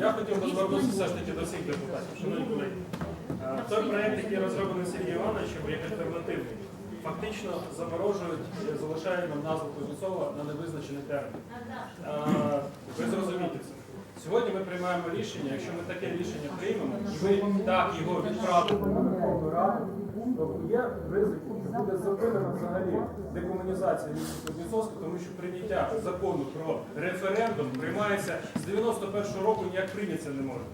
Я хотів би звернутися все ж таки до всіх депутатів. Шановні колеги, е, той проєкт, який розроблений Сергій Івановичем, як альтернативний, фактично заморожують, і залишають нам назву Кузнецова на невизначений термін. Е, Ви зрозумієте це. Сьогодні ми приймаємо рішення, якщо ми таке рішення приймемо, і ми так його відправимо на Верховну Раду, то є ризик, що буде зупинена взагалі декомунізація міста Кузнєцовська, тому що прийняття закону про референдум приймається з 91-го року, ніяк прийняться не може.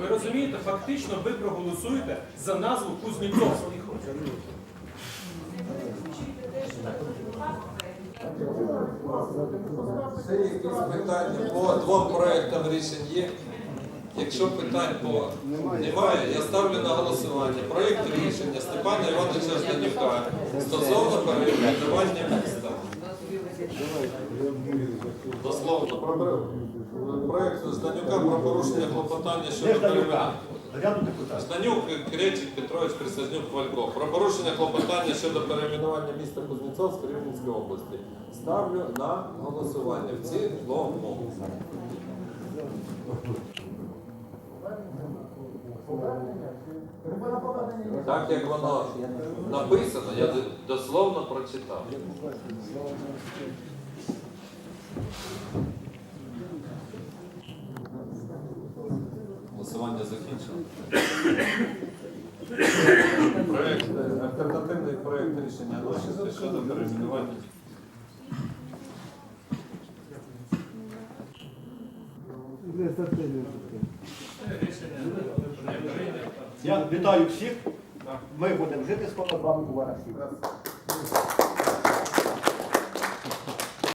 Ви розумієте, фактично ви проголосуєте за назву Кузнєцовський. Ще якісь питання по двом проектам рішень є? Якщо питань по немає, я ставлю на голосування проєкт рішення Степана Івановича Жданюка стосовно перейменування міста. Дословно проєкт Жданюка про порушення клопотання щодо перейменування. Ряду депутатів. Жданюк, Кречик, Петрович, Присяжнюк, Валько. Про порушення клопотання щодо перейменування міста Кузнєцовськ Рівненської області. Ставлю на голосування в цілому. Так як воно написано, я дословно прочитав. Голосування закінчено. Проект, е, альтернативний проект рішення носиться щодо перейменування. Я вітаю всіх. Ми будемо жити скоро з вами у Вараші.